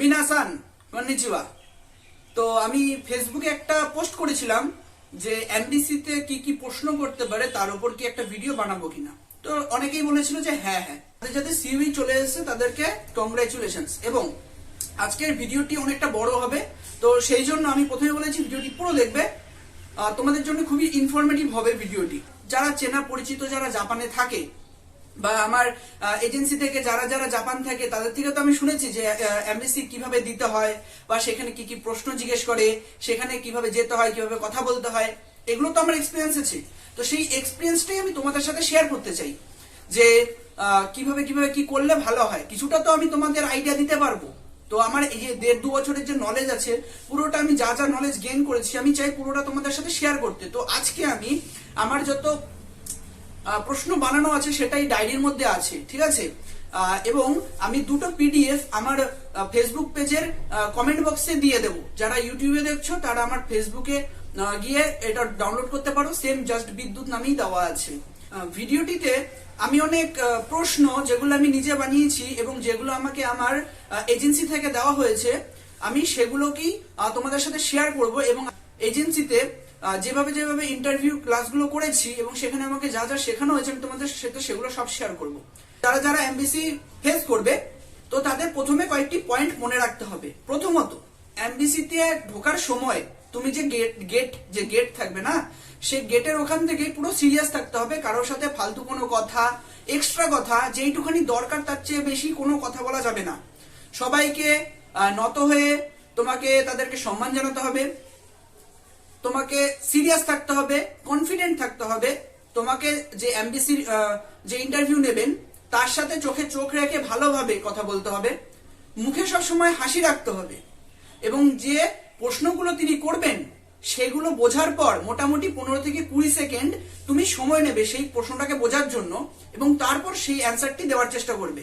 মিনাসান konnichiwa তো আমি ফেসবুকে একটা পোস্ট করেছিলাম যে এমডিসিতে কি কি প্রশ্ন করতে পারে, তার উপর কি একটা ভিডিও বানাবো কিনা। তো অনেকেই বলেছিল যে হ্যাঁ হ্যাঁ। তাদের যাদের সিভি চলে এসেছে, তাদেরকে কংগ্রাচুলেশন এবং আজকের ভিডিওটি অনেকটা বড় হবে, তো সেই জন্য আমি প্রথমে বলেছি ভিডিওটি পুরো দেখবে। তোমাদের জন্য খুবই ইনফরমেটিভ হবে ভিডিওটি যারা চেনা পরিচিত, যারা জাপানে থাকে বা আমার এজেন্সি থেকে যারা যারা জাপান থাকে, তাদের থেকে তো আমি শুনেছি যে এমবিসি কীভাবে দিতে হয় বা সেখানে কি কি প্রশ্ন জিজ্ঞেস করে, সেখানে কীভাবে যেতে হয়, কীভাবে কথা বলতে হয়, এগুলো তো আমার এক্সপিরিয়েন্স আছে তো সেই এক্সপিরিয়েন্সটাই আমি তোমাদের সাথে শেয়ার করতে চাই যে কীভাবে কীভাবে কি করলে ভালো হয়। কিছুটা তো আমি তোমাদের আইডিয়া দিতে পারব। তো আমার এই যে দেড় দু বছরের যে নলেজ আছে, পুরোটা আমি যা যা নলেজ গেইন করেছি, আমি চাই পুরোটা তোমাদের সাথে শেয়ার করতে। তো আজকে আমি আমার যত প্রশ্ন বানানো আছে, সেটাই ডায়েরির মধ্যে আছে, ঠিক আছে? এবং আমি দুটো পিডিএফ আমার ফেসবুক পেজের কমেন্ট বক্সে দিয়ে দেবো। যারা ইউটিউবে দেখছ, তারা আমার ফেসবুকে গিয়ে এটা ডাউনলোড করতে পারো। সেম জাস্ট বিদ্যুৎ নামেই দেওয়া আছে। ভিডিওটিতে আমি অনেক প্রশ্ন যেগুলো আমি নিজে বানিয়েছি এবং যেগুলো আমাকে আমার এজেন্সি থেকে দেওয়া হয়েছে, আমি সেগুলোকেই তোমাদের সাথে শেয়ার করব এবং এজেন্সিতে যেভাবে যেভাবে ইন্টারভিউ ক্লাসগুলো করেছি এবং সেখানে আমাকে যা যা শেখানো হয়েছে, আমি তোমাদের সাথে সেগুলো সব শেয়ার করব। যারা যারা এমবিসি ফেস করবে, তো তাদের প্রথমে কয়েকটি পয়েন্ট মনে রাখতে হবে। প্রথমত এমবিসিতে ঢোকার সময় তুমি যে গেট গেট যে গেট থাকবে না, সেই গেটের ওখান থেকে পুরো সিরিয়াস থাকতে হবে, কারোর সাথে ফালতু কোনো কথা এক্সট্রা কথা, যেইটুখানি দরকার তার চেয়ে বেশি কোনো কথা বলা যাবে না। সবাইকে নত হয়ে তোমাকে তাদেরকে সম্মান জানাতে হবে। তোমাকে সিরিয়াস থাকতে হবে কনফিডেন্ট থাকতে হবে। তোমাকে যে এমবিসি যে ইন্টারভিউ নেবেন, তার সাথে চোখে চোখ রেখে ভালোভাবে কথা বলতে হবে। মুখে সবসময় হাসি রাখতে হবে। এবং যে প্রশ্নগুলো তিনি করবেন, সেগুলো বোঝার পর মোটামুটি পনেরো থেকে কুড়ি সেকেন্ড তুমি সময় নেবে সেই প্রশ্নটাকে বোঝার জন্য এবং তারপর সেই অ্যান্সারটি দেওয়ার চেষ্টা করবে।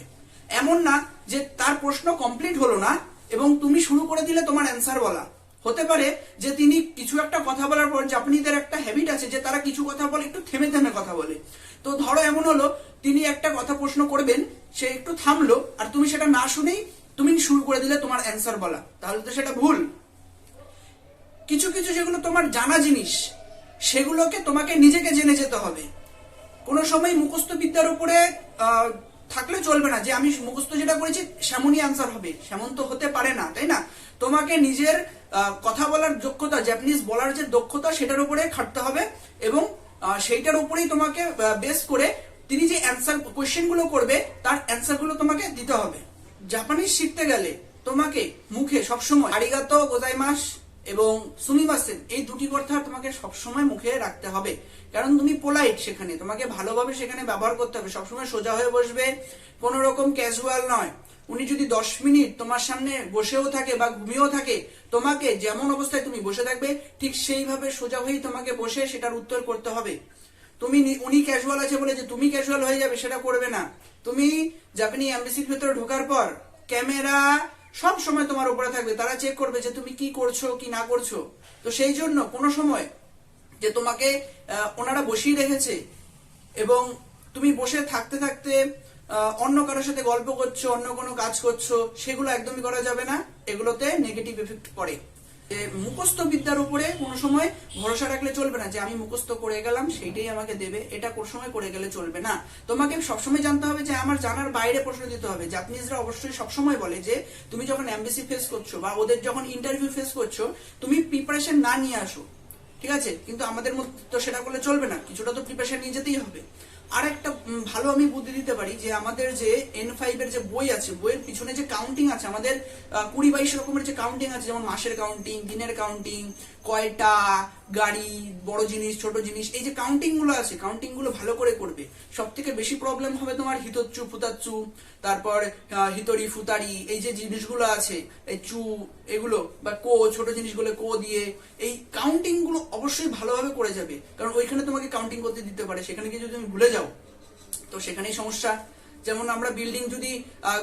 এমন না যে তার প্রশ্ন কমপ্লিট হলো না এবং তুমি শুরু করে দিলে তোমার অ্যান্সার বলা। হতে পারে যে তিনি কিছু একটা কথা বলার পর জাপানিদের একটা হ্যাবিট আছে যে তারা কিছু কথা বলে, একটু থেমে থেমে কথা বলে। তো ধরো এমন হলো, তিনি একটা কথা প্রশ্ন করবেন, সে একটু থামলো, আর তুমি সেটা না শুনেই তুমি শুরু করে দিলে তোমার অ্যান্সার বলা। তাহলে তো সেটা ভুল। কিছু কিছু যেগুলো তোমার জানা জিনিস, সেগুলোকে তোমাকে নিজেকে জেনে যেতে হবে। কোনো সময় মুখস্থ বিদ্যার উপরে থাকলে চলবে না। যে আমি মুখস্থ যেটা করেছি, সেমনই আনসার হবে। সেমন তো হতে পারে না, তাই না? তোমাকে নিজের কথা বলার দক্ষতা জাপানিজ বলার যে দক্ষতা, সেটার উপরে খাটতে হবে এবং সেইটার উপরেই তোমাকে বেস করে তিনি যে অ্যান্সার কোয়েশ্চেনগুলো করবে, তার অ্যান্সারগুলো তোমাকে দিতে হবে। জাপানিজ শিখতে গেলে তোমাকে মুখে সবসময় আরিগাতো গোজাইমাস এবং সুমিমাসেন এই দুটি কথা তোমাকে সবসময় মুখে রাখতে হবে। কারণ তুমি পোলাইট সেখানে, তোমাকে ভালোভাবে সেখানে ব্যবহার করতে হবে। সবসময় সোজা হয়ে বসবে, কোন রকম ক্যাজুয়াল নয়। উনি যদি দশ মিনিট তোমার সামনে বসেও থাকে বা ঘুমিয়েও থাকে, তোমাকে যেমন অবস্থায় তুমি বসে থাকবে, ঠিক সেইভাবে সোজা হয়েই তোমাকে বসে সেটার উত্তর করতে হবে। তুমি উনি ক্যাজুয়াল আছে বলে যে তুমি ক্যাজুয়াল হয়ে যাবে, সেটা করবে না। তুমি জাপানি এমবিসির ভেতরে ঢোকার পর, ক্যামেরা সব সময় তোমার উপরে থাকবে। তারা চেক করবে যে তুমি কি করছ, কি না করছ। তো সেই জন্য কোনো সময় যে তোমাকে ওনারা বসিয়ে রেখেছে এবং তুমি বসে থাকতে থাকতে অন্য কারোর সাথে গল্প করছ, অন্য কোনো কাজ করছ, সেগুলো একদমই করা যাবে না। এগুলোতে নেগেটিভ এফেক্ট পড়ে। মুখস্থ বিদ্যার উপরে কোনো সময় ভরসা রাখলে চলবে না, যে আমি মুখস্থ করে গেলাম, সেইটাই আমাকে দেবে, এটা কোন সময় করে গেলে চলবে না। তোমাকে সবসময় জানতে হবে যে আমার জানার বাইরে প্রশ্ন দিতে হবে। জাপানিজরা অবশ্যই সবসময় বলে যে, তুমি যখন এমবিসি ফেস করছ বা ওদের যখন ইন্টারভিউ ফেস করছ, তুমি প্রিপারেশন না নিয়ে আসো। ঠিক আছে? কিন্তু আমাদের মধ্যে তো সেটা করলে চলবে না, কিছুটা তো প্রিপারেশন নিয়ে যেতেই হবে। আর একটা ভালো আমি বুদ্ধি দিতে পারি যে আমাদের যে এন ফাইভ এর যে বই আছে, বইয়ের পিছনে যে কাউন্টিং আছে, আমাদের কুড়ি বাইশ রকমের যে কাউন্টিং আছে, যেমন মাসের কাউন্টিং দিনের কাউন্টিং কয়টা গাড়ি, বড় জিনিস, ছোট জিনিস, এই যে কাউন্টিংগুলো আছে কাউন্টিংগুলো ভালো করে করবে। সব থেকে বেশি প্রবলেম হবে তোমার হিতচ্চু ফুতাচ্চু তারপর হিতরি, ফুতারি, এই যে জিনিসগুলো আছে, এই চু, এগুলো, বা কো, ছোট জিনিসগুলো, কো দিয়ে, এই কাউন্টিংগুলো অবশ্যই ভালোভাবে করে যাবে। কারণ ওইখানে তোমাকে কাউন্টিং করতে দিতে পারে, সেখানে গিয়ে যদি তুমি ভুলে যাও, তো সেখানেই সমস্যা। যেমন আমরা বিল্ডিং যদি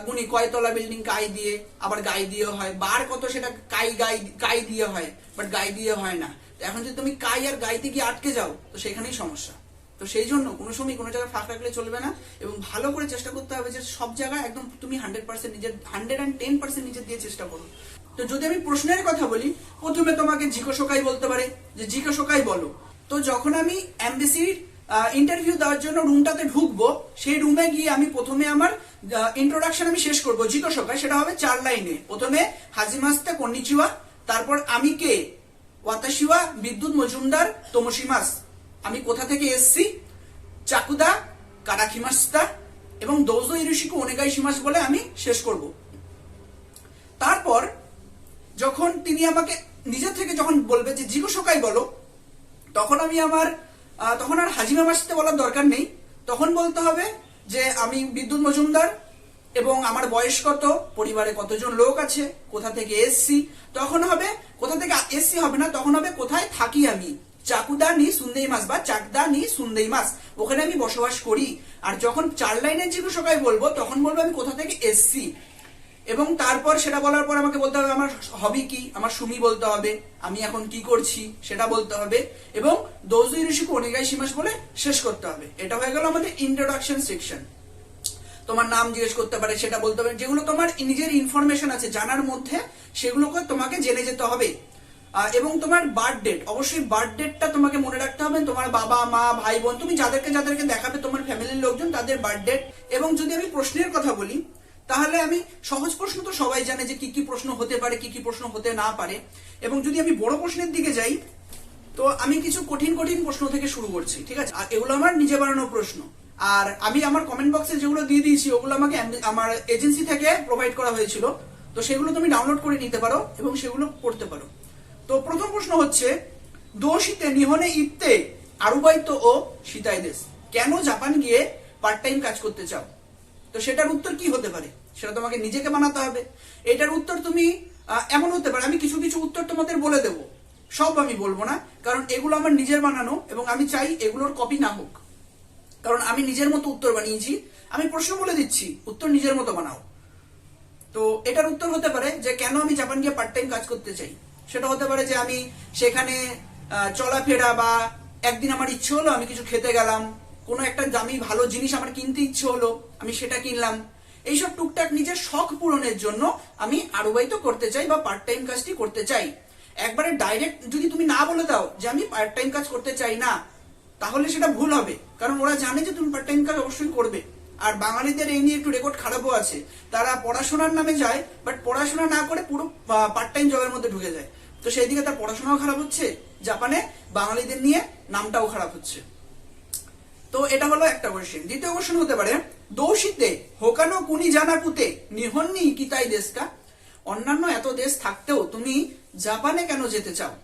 গুনি, কয়তলা বিল্ডিং কাই দিয়ে, আবার গাই দিয়ে হয়, বার কত সেটা কাই গাই, কাই দিয়ে হয় বাট গাই দিয়ে হয় না। এখন যদি তুমি কাই আর গাইতে গিয়ে আটকে যাও, তো সেখানেই সমস্যা। তো সেই জন্য কোনো সময় কোনো জায়গায় ফাঁক রাখলে চলবে না এবং ভালো করে চেষ্টা করতে হবে যে সব জায়গায় একদম তুমি হান্ড্রেড পার্সেন্ট নিজের হান্ড্রেড অ্যান্ড টেন পার্সেন্ট নিজের দিয়ে চেষ্টা করো। তো যদি আমি প্রশ্নের কথা বলি, প্রথমে তোমাকে জিজ্ঞাসকাই বলতে পারে, যে জিজ্ঞাসকাই বলো। তো যখন আমি এমবিসির ইন্টারভিউ দেওয়ার জন্য রুমটাতে ঢুকবো, সেই রুমে গিয়ে আমি প্রথমে আমার ইন্ট্রোডাকশন আমি শেষ করব জিজ্ঞাসকায় সেটা হবে চার লাইনে। প্রথমে হাজিমাস্তে কন্নিচিওয়া, তারপর আমি কে? ওয়াতাশিওয়া, বিদ্যুৎ মজুমদার তোমসিমাস আমি কোথা থেকে এসছি? চাকুদা, কারাখিমাস্তা এবং দৌজো ইরুশিকু ওনেগাই সীমাস বলে আমি শেষ করব। তারপর যখন তিনি আমাকে নিজের থেকে যখন বলবে যে জিজ্ঞাসকাই বলো, তখন আমি আমার তখন আর হাজিমা মাসিতে বলার দরকার নেই। তখন বলতে হবে যে, আমি বিদ্যুৎ মজুমদার এবং আমার বয়স কত? পরিবারে কতজন লোক আছে? কোথা থেকে এসছি? তখন হবে, কোথা থেকে এসছি হবে না, তখন হবে কোথায় থাকি আমি? চাকুদা নি সুন্দেই মাস বা চাকদা নি সুন্দেই মাস ওখানে আমি বসবাস করি। আর যখন চার লাইনের জিজ্ঞাসকায় বলব, তখন বলব আমি কোথা থেকে এসছি। এবং তারপর সেটা বলার পর আমাকে বলতে হবে, আমার হবি কি? আমার সুমি বলতে হবে, আমি এখন কি করছি? সেটা বলতে হবে। এবং দোজুই ঋষিকে অনেগাই সীমাস বলে শেষ করতে হবে। এটা হয়ে গেল আমাদের ইন্ট্রোডাকশন সেকশন তোমার নাম জিজ্ঞেস করতে পারে, সেটা বলতে পারে। যেগুলো তোমার নিজের ইনফরমেশন আছে, জানার মধ্যে, সেগুলোকে তোমাকে জেনে যেতে হবে। এবং তোমার বার্থ ডেট অবশ্যই বার্থ ডেটটা তোমাকে মনে রাখতে হবে। তোমার বাবা, মা, ভাই, বোন, তুমি যাদেরকে যাদেরকে দেখাবে, তোমার ফ্যামিলির লোকজন, তাদের বার্থ ডেট এবং যদি আমি প্রশ্নের কথা বলি, তাহলে আমি সহজ প্রশ্ন তো সবাই জানে যে কি কি প্রশ্ন হতে পারে, কি কি প্রশ্ন হতে না পারে। এবং যদি আমি বড় প্রশ্নের দিকে যাই, তো আমি কিছু কঠিন কঠিন প্রশ্ন থেকে শুরু করছি, ঠিক আছে? এগুলো আমার নিজে বানানো প্রশ্ন। আর আমি আমার কমেন্ট বক্সে যেগুলো দিয়ে দিয়েছি, ওগুলো আমাকে আমার এজেন্সি থেকে প্রোভাইড করা হয়েছিল। তো সেগুলো তুমি ডাউনলোড করে নিতে পারো এবং সেগুলো পড়তে পারো। তো প্রথম প্রশ্ন হচ্ছে, দোষিতে নিহনে ইত্তে আরুবাইতো ও সীতাই দেশ। কেন জাপান গিয়ে পার্ট টাইম কাজ করতে চাও? তো সেটার উত্তর কি হতে পারে? সেটা তোমাকে নিজেকে বানাতে হবে। এটার উত্তর তুমি এমন হতে পারে, আমি কিছু কিছু উত্তর তোমাদের বলে দেবো। সব আমি বলব না, কারণ এগুলো আমার নিজের বানানো এবং আমি চাই এগুলোর কপি না হোক। কারণ আমি নিজের মতো উত্তর বানিয়েছি। আমি প্রশ্ন বলে দিচ্ছি, উত্তর নিজের মতো বানাও। তো এটার উত্তর হতে পারে যে কেন আমি জাপান গিয়ে পার্ট টাইম কাজ করতে চাই? সেটা হতে পারে যে আমি সেখানে চলাফেরা বা একদিন আমার ইচ্ছে হলো আমি কিছু খেতে গেলাম, কোনো একটা দামি ভালো জিনিস আমার কিনতে ইচ্ছে হলো, আমি সেটা কিনলাম। এইসব টুকটাক নিজের শখ পূরণের জন্য আমি আরুবাহিত করতে চাই বা পার্ট টাইম কাজটি করতে চাই। একবারে ডাইরেক্ট যদি তুমি না বলে দাও যে আমি পার্ট টাইম কাজ করতে চাই না তাহলে সেটা ভুল হবে। কারণ ওরা জানে যে তুমি পার্ট টাইম কাজ অবশ্যই করবে। আর বাঙালিদের এই নিয়ে একটু রেকর্ড খারাপও আছে। তারা পড়াশোনার নামে যায় বাট পড়াশোনা না করে পুরো পার্ট টাইম জবের মধ্যে ঢুকে যায়। তো সেই দিকে তার পড়াশোনাও খারাপ হচ্ছে। জাপানে বাঙালিদের নিয়ে নামটাও খারাপ হচ্ছে। তো এটা হলো একটা কোয়েশ্চেন দ্বিতীয় কোয়েশ্চেন হতে পারে, দোষিতে হোকানো কুনি জানাকুতে নিহন্নি কিতাই দেশকা? অন্যান্য এত দেশ থাকতেও তুমি জাপানে কেন যেতে চাও?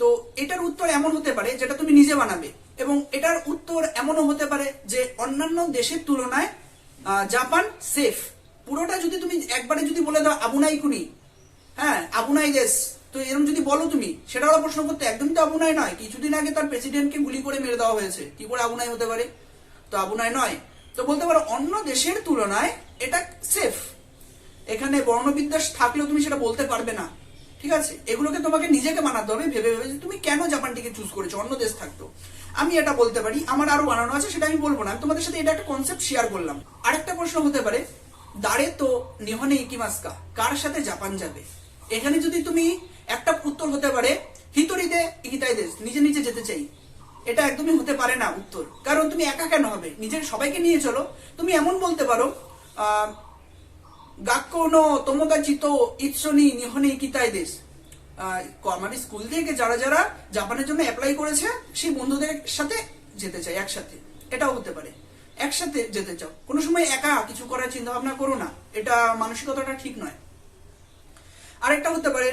তো এটার উত্তর এমন হতে পারে যেটা তুমি নিজে বানাবে। এবং এটার উত্তর এমনও হতে পারে যে অন্যান্য দেশের তুলনায় জাপান সেফ পুরোটা যদি তুমি একবারে যদি বলে দাও আবুনাই কুনি হ্যাঁ আবুনাই দেশ, তো এরকম যদি বলো তুমি সেটা প্রশ্ন করতে একদমই তো আবুনাই নয়। কিছুদিন আগে তার প্রেসিডেন্টকে গুলি করে মেরে দেওয়া হয়েছে। কি করে আবুনাই হতে পারে? তো আবুনাই নয়। তো বলতে পারো অন্য দেশের তুলনায় এটা সেফ এখানে বর্ণবিদ্যাস থাকলেও তুমি সেটা বলতে পারবে না। ঠিক আছে? এগুলোকে তোমাকে নিজেকে বানাতে হবে, ভেবে ভেবে যে তুমি কেন জাপানটিকে চুজ করেছ, অন্য দেশ থাকতো। আমি এটা বলতে পারি, আমার আরও বানানো আছে, সেটা আমি বলব না। তোমাদের সাথে এটা একটা কনসেপ্ট শেয়ার করলাম। আরেকটা প্রশ্ন হতে পারে, দাঁড়ে তো নিহনে ইকিমাস্কা, কার সাথে জাপান যাবে? এখানে যদি তুমি একটা উত্তর হতে পারে, হিতরিতে ইকিতাই দেশ, নিজে নিজে যেতে চাই। এটা একদমই হতে পারে না উত্তর। কারণ তুমি একা কেন হবে? নিজের সবাইকে নিয়ে চলো। তুমি এমন বলতে পারো আহ গাক্কো নো তোমোদাচি তো ইৎসনি নিহনে কিতাই দেশ। আহ, আমাদের স্কুল থেকে যারা যারা জাপানের জন্য অ্যাপ্লাই করেছে সেই বন্ধুদের সাথে যেতে চাই একসাথে। এটাও হতে পারে। একসাথে যেতে চাও। কোনো সময় একা কিছু করার চিন্তা ভাবনা করো না। এটা মানসিকতাটা ঠিক নয়। আরেকটা হতে পারে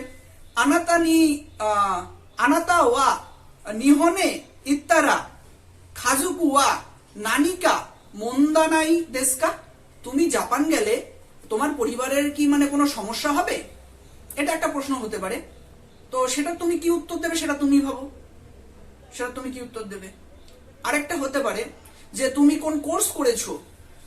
আনাতা নি আনাতা ওয়া নিহনে ইত্তারা খাজুকু ওয়া নানিকা মন্দানাই দেশকা। তুমি জাপান গেলে তোমার পরিবারের কি মানে কোনো সমস্যা হবে? এটা একটা প্রশ্ন হতে পারে। তো সেটা তুমি কি উত্তর দেবে সেটা তুমি ভাবো। সেটা তুমি কি উত্তর দেবে? আরেকটা হতে পারে যে তুমি কোন কোর্স করেছ?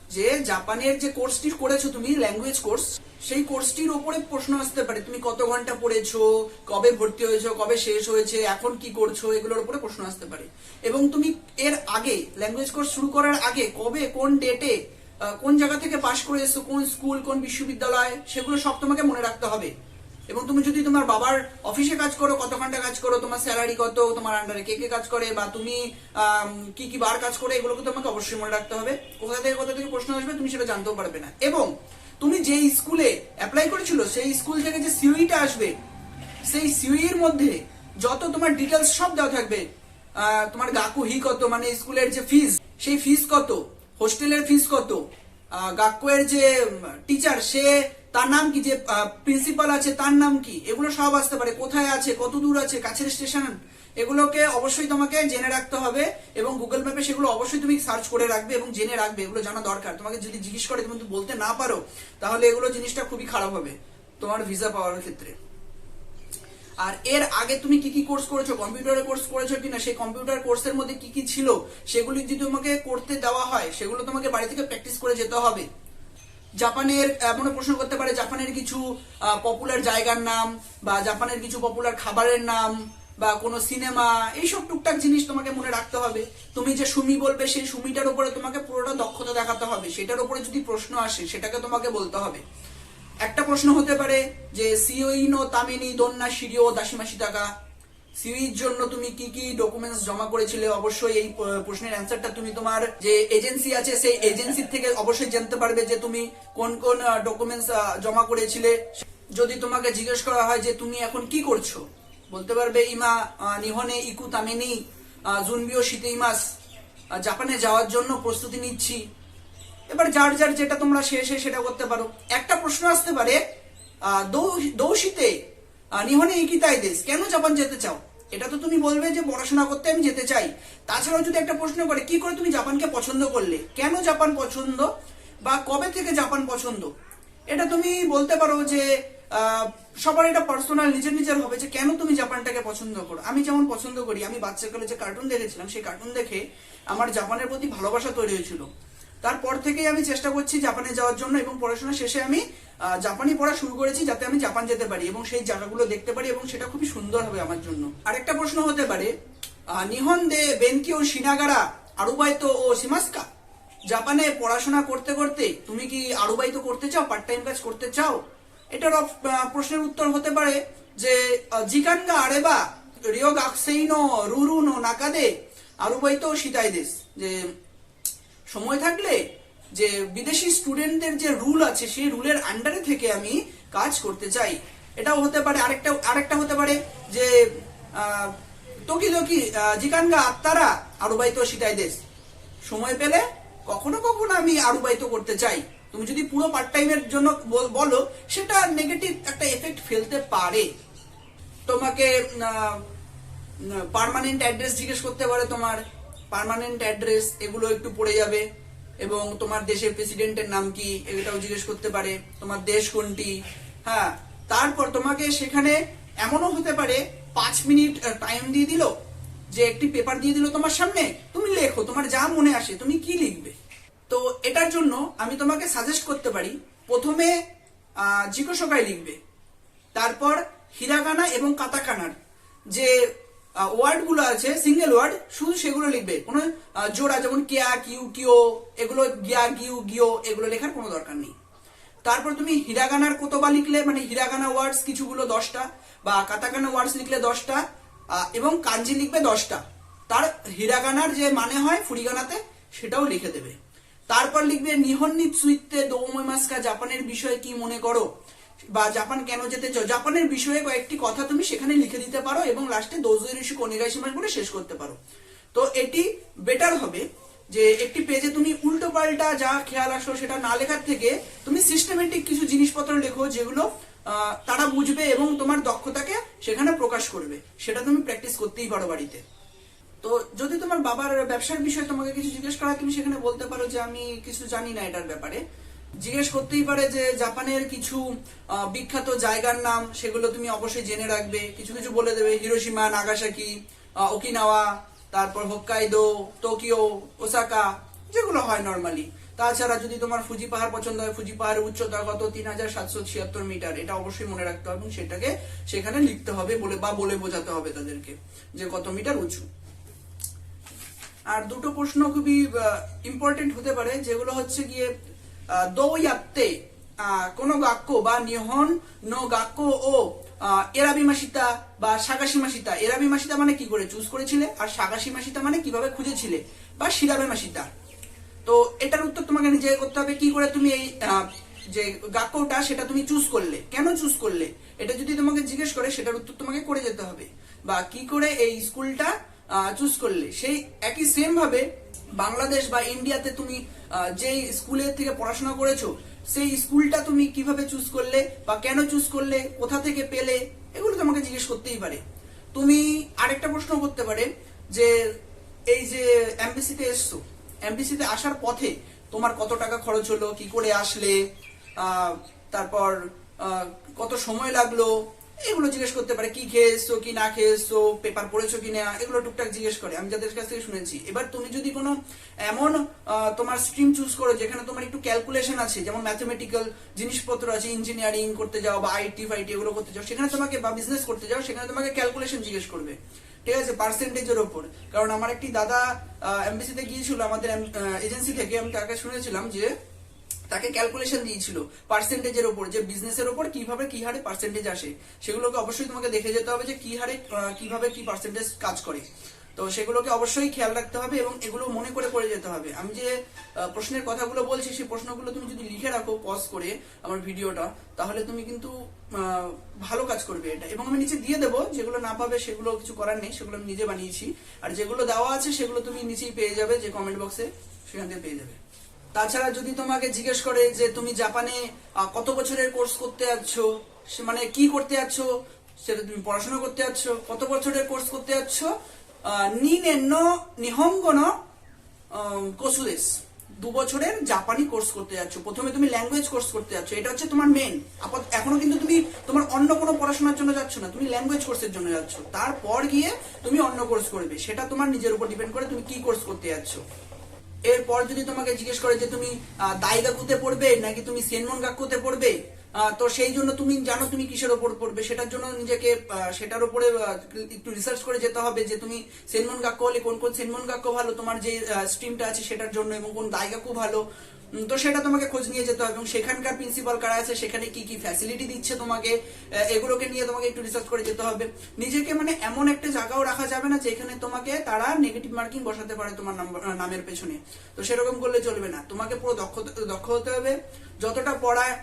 যে জাপানের যে কোর্সটি করেছ তুমি ল্যাঙ্গুয়েজ কোর্স সেই কোর্সটির ওপরে প্রশ্ন আসতে পারে। তুমি কত ঘণ্টা পড়েছো? কবে ভর্তি হয়েছো? কবে শেষ হয়েছে? এখন কি করছ? এগুলোর উপরে প্রশ্ন আসতে পারে। এবং তুমি এর আগে ল্যাঙ্গুয়েজ কোর্স শুরু করার আগে, কবে, কোন ডেটে কোন জায়গা থেকে পাশ করে এসছো, কোন স্কুল, কোন বিশ্ববিদ্যালয়, সেগুলো সব তোমাকে মনে রাখতে হবে। এবং তুমি যদি তোমার বাবার অফিসে কাজ করো কত ঘণ্টা কাজ করো, তোমার স্যালারি কত, তোমার আন্ডারে কে কে কাজ করে, বা তুমি কি কি বার কাজ করে, এগুলোকে তোমাকে অবশ্যই মনে রাখতে হবে। কোথা থেকে কোথা থেকে প্রশ্ন আসবে, তুমি সেটা জানতেও পারবে না। এবং তুমি যে স্কুলে অ্যাপ্লাই করেছিল, সেই স্কুল থেকে যে সিউইটা আসবে, সেই সিউইর মধ্যে যত তোমার ডিটেলস সব দেওয়া থাকবে তোমার গাকু হি কত মানে স্কুলের যে ফিস সেই ফিস কত হোস্টেলের ফিস কত? আহ, গাকুয়ের যে টিচার সে তার নাম কি? যে প্রিন্সিপাল আছে তার নাম কি? এগুলো সব আসতে পারে। কোথায় আছে? কত দূর আছে? কাছের স্টেশন এগুলোকে অবশ্যই তোমাকে জেনে রাখতে হবে এবং গুগল ম্যাপে সেগুলো অবশ্যই তুমি সার্চ করে রাখবে এবং জেনে রাখবে। এগুলো জানা দরকার। তোমাকে যদি জিজ্ঞেস করে তুমি বলতে না পারো তাহলে এগুলো জিনিসটা খুবই খারাপ হবে তোমার ভিসা পাওয়ার ক্ষেত্রে। আর এর আগে তুমি কি কি কোর্স করেছ কম্পিউটারের কোর্স করেছ কিনা, সেই কম্পিউটার কোর্সের মধ্যে কি কি ছিল, সেগুলি যদি তোমাকে করতে দেওয়া হয়, সেগুলো তোমাকে বাড়ি থেকে প্র্যাকটিস করে যেতে হবে। জাপানের এমন প্রশ্ন করতে পারে, জাপানের কিছু পপুলার জায়গার নাম, বা জাপানের কিছু পপুলার খাবারের নাম, বা কোনো সিনেমা এইসব টুকটাক জিনিস তোমাকে মনে রাখতে হবে। তুমি যে সুমি বলবে, সেই সুমিটার উপরে তোমাকে পুরোটা দক্ষতা দেখাতে হবে। সেটার উপরে যদি প্রশ্ন আসে, সেটাকে তোমাকে বলতে হবে। একটা প্রশ্ন হতে পারে যে সিওইনো তামিনি দন্না সিরিও দাসিমাসি টাকা সিউইর জন্য তুমি কি কি ডকুমেন্টস জমা করেছিলে? অবশ্যই এই প্রশ্নের অ্যান্সারটা তুমি তোমার যে এজেন্সি আছে, সেই এজেন্সির থেকে অবশ্যই জানতে পারবে যে তুমি কোন কোন ডকুমেন্টস জমা করেছিলে। যদি তোমাকে জিজ্ঞেস করা হয় যে তুমি এখন কি করছ? বলতে পারবে, ইমা নিহনে ইকু তামেনি জুনবিও শীতে ইমাস জাপানে যাওয়ার জন্য প্রস্তুতি নিচ্ছি। এবার যার যার যেটা তোমরা শেষে সেটা করতে পারো। একটা প্রশ্ন আসতে পারে দৌশিতে নিহনে ইকিতাই দেশ, কেন জাপান যেতে চাও? এটা তো তুমি বলবে যে পড়াশোনা করতে আমি যেতে চাই। তাছাড়াও যদি একটা প্রশ্ন করে, কি করে তুমি জাপানকে পছন্দ করলে? কেন জাপান পছন্দ? বা কবে থেকে জাপান পছন্দ? এটা তুমি বলতে পারো যে সবার এটা পার্সোনাল, নিজের নিজের হবে যে কেন তুমি জাপানটাকে পছন্দ করো। আমি যেমন পছন্দ করি, আমি বাচ্চাকালে যে কার্টুন দেখেছিলাম, সেই কার্টুন দেখে আমার জাপানের প্রতি ভালোবাসা তৈরি হয়েছিল। তারপর থেকেই আমি চেষ্টা করছি জাপানে যাওয়ার জন্য এবং পড়াশোনা শেষে আমি জাপানি পড়া শুরু করেছি যাতে আমি জাপান যেতে পারি এবং সেই জায়গাগুলো দেখতে পারি এবং সেটা খুবই সুন্দর হবে আমার জন্য। আরেকটা প্রশ্ন হতে পারে নিহন দে বেনকিও সিনাগারা আরুবাইতো ও সিমাস্কা? জাপানে পড়াশোনা করতে করতে তুমি কি আরুবাইতো করতে চাও পার্ট টাইম কাজ করতে চাও? এটার প্রশ্নের উত্তর হতে পারে যে জিকানগা আরেবা রিও গাকসেইনো রুরুনো নাকাদে আরুবাইতো সিতাই দেশ যে সময় থাকলে যে বিদেশি স্টুডেন্টদের যে রুল আছে, সেই রুলের আন্ডারে থেকে আমি কাজ করতে চাই। এটাও হতে পারে, আরেকটা আরেকটা হতে পারে যে তোকি তোকি জিকানগা আত্মারা আরুবাইতো সিটাই দেশ সময় পেলে কখনো কখনো আমি আরুবাইতো করতে চাই। তুমি যদি পুরো পার্ট টাইমের জন্য বল- সেটা নেগেটিভ একটা এফেক্ট ফেলতে পারে। তোমাকে পার্মানেন্ট অ্যাড্রেস জিজ্ঞেস করতে পারে তোমার। পার্মানেন্ট অ্যাড্রেস এগুলো একটু পড়ে যাবে। এবং তোমার দেশের প্রেসিডেন্টের নাম কি, এটাও জিজ্ঞেস করতে পারে। তোমার দেশ কোনটি? হ্যাঁ তারপর তোমাকে সেখানে এমনও হতে পারে, পাঁচ মিনিট টাইম দিয়ে দিল, যে একটি পেপার দিয়ে দিল তোমার সামনে। তুমি লেখো, তোমার যা মনে আসে, তুমি কি লিখবে? তো এটার জন্য আমি তোমাকে সাজেস্ট করতে পারি, প্রথমে জিজ্ঞাসকায় লিখবে। তারপর হিরাগানা এবং কাতাকানার, যে ওয়ার্ডগুলো আছে সিঙ্গেল ওয়ার্ড শুধু সেগুলো লিখবে। কোনো জোড়া যেমন কেয়া, কিউ, কিও, এগুলো গিয়া, গিউ, গিও, এগুলো লেখার কোনো দরকার নেই। তারপর তুমি হিরাগানার কোতবা লিখলে মানে হিরাগানা ওয়ার্ডস কিছুগুলো দশটা, বা কাতাকানা ওয়ার্ডস লিখলে দশটা এবং কাঞ্জি লিখবে দশটা। তার হিরাগানার যে মানে হয় ফুরিগানাতে, সেটাও লিখে দেবে। তারপর লিখবে নিহন্নি সুইতে দৌমাস্কা জাপানের বিষয়ে কি মনে করো? বা জাপান কেন যেতে চাও? জাপানের বিষয়ে কয়েকটি কথা তুমি সেখানে লিখে দিতে পারো এবং লাস্টে দোজরিশু কনিগাইশি মাস বলে শেষ করতে পারো। তো এটি বেটার হবে যে একটি পেজে তুমি উল্টো পাল্টা যা খেয়াল আসো সেটা না লেখার থেকে তুমি সিস্টেমেটিক কিছু জিনিসপত্র লেখো যেগুলো তারা বুঝবে এবং তোমার দক্ষতাকে সেখানে প্রকাশ করবে। সেটা তুমি প্র্যাকটিস করতেই পারো বাড়িতে। তো যদি তোমার বাবার ব্যবসার বিষয়ে তোমাকে কিছু জিজ্ঞেস করা তুমি সেখানে বলতে পারো যে আমি কিছু জানি না এটার ব্যাপারে। জিজ্ঞেস করতেই পারে যে জাপানের কিছু বিখ্যাত জায়গার নাম, সেগুলো তুমি অবশ্যই জেনে রাখবে। কিছু কিছু বলে দেবে হিরোসীমা নাগাসাকি ওকিনাওয়া, তারপর হোক্কাইদো, টোকিও, ওসাকা, যেগুলো হয় নর্মালি তাছাড়া যদি তোমার ফুজি পাহাড় পছন্দ হয়, ফুজি পাহাড়ের উচ্চতা কত? তিন হাজার সাতশো ছিয়াত্তর মিটার। এটা অবশ্যই মনে রাখতে হবে এবং সেটাকে সেখানে লিখতে হবে বলে বা বলে বোঝাতে হবে তাদেরকে যে কত মিটার উঁচু। আর দুটো প্রশ্ন খুবই ইম্পর্টেন্ট হতে পারে, যেগুলো হচ্ছে গিয়ে দৌয়াত্তে কোন গাক্য বা নিহন নো গাক্য ও আহ, এরাবিমাসিতা বা সাগাসিমাসিতা এরাবিমাসিতা মানে কি করে চুজ করেছিলে? আর সাগাসিমাসিতা মানে কীভাবে খুঁজেছিলে? বা শিরাবেমাসিতা তো এটার উত্তর তোমাকে নিজে করতে হবে কি করে তুমি এই যে গাক্যটা সেটা তুমি চুজ করলে। কেন চুজ করলে? এটা যদি তোমাকে জিজ্ঞেস করে সেটার উত্তর তোমাকে করে যেতে হবে। বা কি করে এই স্কুলটা চুজ করলে। সেই একই সেম ভাবে বাংলাদেশ বা ইন্ডিয়াতে তুমি আহ, যেই স্কুলের থেকে পড়াশোনা করেছ সেই স্কুলটা তুমি কীভাবে চুজ করলে বা কেন চুজ করলে কোথা থেকে পেলে এগুলো তোমাকে জিজ্ঞেস করতেই পারে। তুমি আরেকটা প্রশ্ন করতে পারে যে এই যে এমবিসিতে এসছো এমবিসিতে আসার পথে তোমার কত টাকা খরচ হলো কি করে আসলে তারপর কত সময় লাগল এগুলো জিজ্ঞেস করতে পারে, কি খেয়ে এসছো কি না খেয়ে এসছো পেপার পড়েছো কি না এগুলো টুকটাক জিজ্ঞেস করে। আমি যাদের কাছ থেকে শুনেছি। এবার তুমি যদি কোনো এমন তোমার স্ট্রিম চুজ করো, যেখানে তোমার একটু ক্যালকুলেশন আছে, যেমন ম্যাথমেটিক্যাল জিনিসপত্র আছে ইঞ্জিনিয়ারিং করতে যাও বা আইটি ফাইটি এগুলো করতে যাও, সেখানে তোমাকে বা বিজনেস করতে যাও, সেখানে তোমাকে ক্যালকুলেশন জিজ্ঞেস করবে। ঠিক আছে? পার্সেন্টেজের ওপর। কারণ আমার একটি দাদা এমবিসিতে গিয়েছিল, আমাদের এজেন্সি থেকে, আমি তাকে শুনেছিলাম যে তাকে ক্যালকুলেশন দিয়েছিল পার্সেন্টেজের ওপর, যে বিজনেসের ওপর কীভাবে কি হারে পার্সেন্টেজ আসে, সেগুলোকে অবশ্যই তোমাকে দেখে যেতে হবে যে কি হারে কীভাবে কি পার্সেন্টেজ কাজ করে। তো সেগুলোকে অবশ্যই খেয়াল রাখতে হবে এবং এগুলো মনে করে করে যেতে হবে। আমি যে প্রশ্নের কথাগুলো বলছি, সেই প্রশ্নগুলো তুমি যদি লিখে রাখো পজ করে আমার ভিডিওটা, তাহলে তুমি কিন্তু ভালো কাজ করবে এটা। এবং আমি নিচে দিয়ে দেবো, যেগুলো না পাবে সেগুলো কিছু করার নেই, সেগুলো আমি নিজে বানিয়েছি। আর যেগুলো দেওয়া আছে, সেগুলো তুমি নিচেই পেয়ে যাবে, যে কমেন্ট বক্সে সেখান থেকে পেয়ে যাবে। তাছাড়া যদি তোমাকে জিজ্ঞেস করে যে তুমি জাপানে কত বছরের কোর্স করতে যাচ্ছ মানে কি করতে যাচ্ছ, সেটা তুমি পড়াশোনা করতে যাচ্ছ, কত বছরের কোর্স করতে যাচ্ছ নিনেন্ন নিহঙ্গন কোসুদেশ দু বছরের জাপানি কোর্স করতে যাচ্ছ। প্রথমে তুমি ল্যাঙ্গুয়েজ কোর্স করতে যাচ্ছ, এটা হচ্ছে তোমার মেন আপাত, এখনও কিন্তু তুমি তোমার অন্য কোনো পড়াশোনার জন্য যাচ্ছ না, তুমি ল্যাঙ্গুয়েজ কোর্সের জন্য যাচ্ছ। তারপর গিয়ে তুমি অন্য কোর্স করবে, সেটা তোমার নিজের উপর ডিপেন্ড করে তুমি কি কোর্স করতে যাচ্ছ। এরপর যদি তোমাকে জিজ্ঞেস করে যে তুমি দাই কাকুতে পড়বে নাকি তুমি সেনমন গাকুতে পড়বে তো সেই জন্য তুমি জানো তুমি কিসের ওপর পড়বে। সেটার জন্য নিজেকে সেটার উপরে একটু রিসার্চ করে যেতে হবে যে তুমি সেনমন গাক্য হলে কোন কোন সেনমন গাক্য ভালো, তোমার যে স্ট্রিমটা আছে সেটার জন্য এবং কোন দাইগাকু ভালো। তো সেটা তোমাকে খোঁজ নিয়ে যেতে হবে। এবং সেখানকার প্রিন্সিপাল কারা আছে, সেখানে কি কি ফ্যাসিলিটি দিচ্ছে তোমাকে এগুলোকে নিয়ে তোমাকে একটু রিসার্চ করে যেতে হবে। নিজেকে মানে এমন একটা জায়গাও রাখা যাবে না যেখানে তোমাকে তারা নেগেটিভ মার্কিং বসাতে পারে তোমার নামের পেছনে। তো সেরকম করলে চলবে না। তোমাকে পুরো দক্ষ দক্ষ হতে হবে। যতটা পড়ায়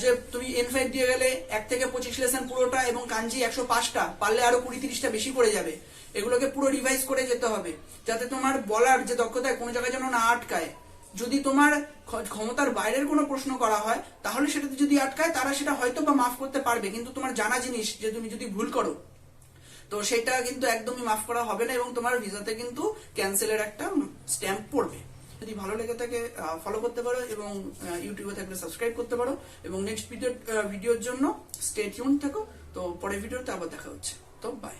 যে তুমি এন ফাইভ দিয়ে গেলে এক থেকে পঁচিশ লেসন পুরোটা এবং কাঞ্জি একশো পাঁচটা, পারলে আরও কুড়ি তিরিশটা বেশি পড়ে যাবে। এগুলোকে পুরো রিভাইজ করে যেতে হবে। যাতে তোমার বলার যে দক্ষতায় কোনো জায়গায় যেন না আটকায়। যদি তোমার ক্ষমতার বাইরের কোনো প্রশ্ন করা হয়, তাহলে সেটাতে যদি আটকায়, তারা সেটা হয়তো বা মাফ করতে পারবে। কিন্তু তোমার জানা জিনিস যে তুমি যদি ভুল করো, তো সেটা কিন্তু একদমই মাফ করা হবে না এবং তোমার ভিসাতে কিন্তু ক্যান্সেলের একটা স্ট্যাম্প পড়বে। যদি ভালো লেগে থাকে ফলো করতে পারো এবং ইউটিউবে থাকলে সাবস্ক্রাইব করতে পারো এবং নেক্সট ভিডিও ভিডিওর জন্য স্টে টিউন থাকো। তো পরের ভিডিওতে আবার দেখা হচ্ছে। তো বাই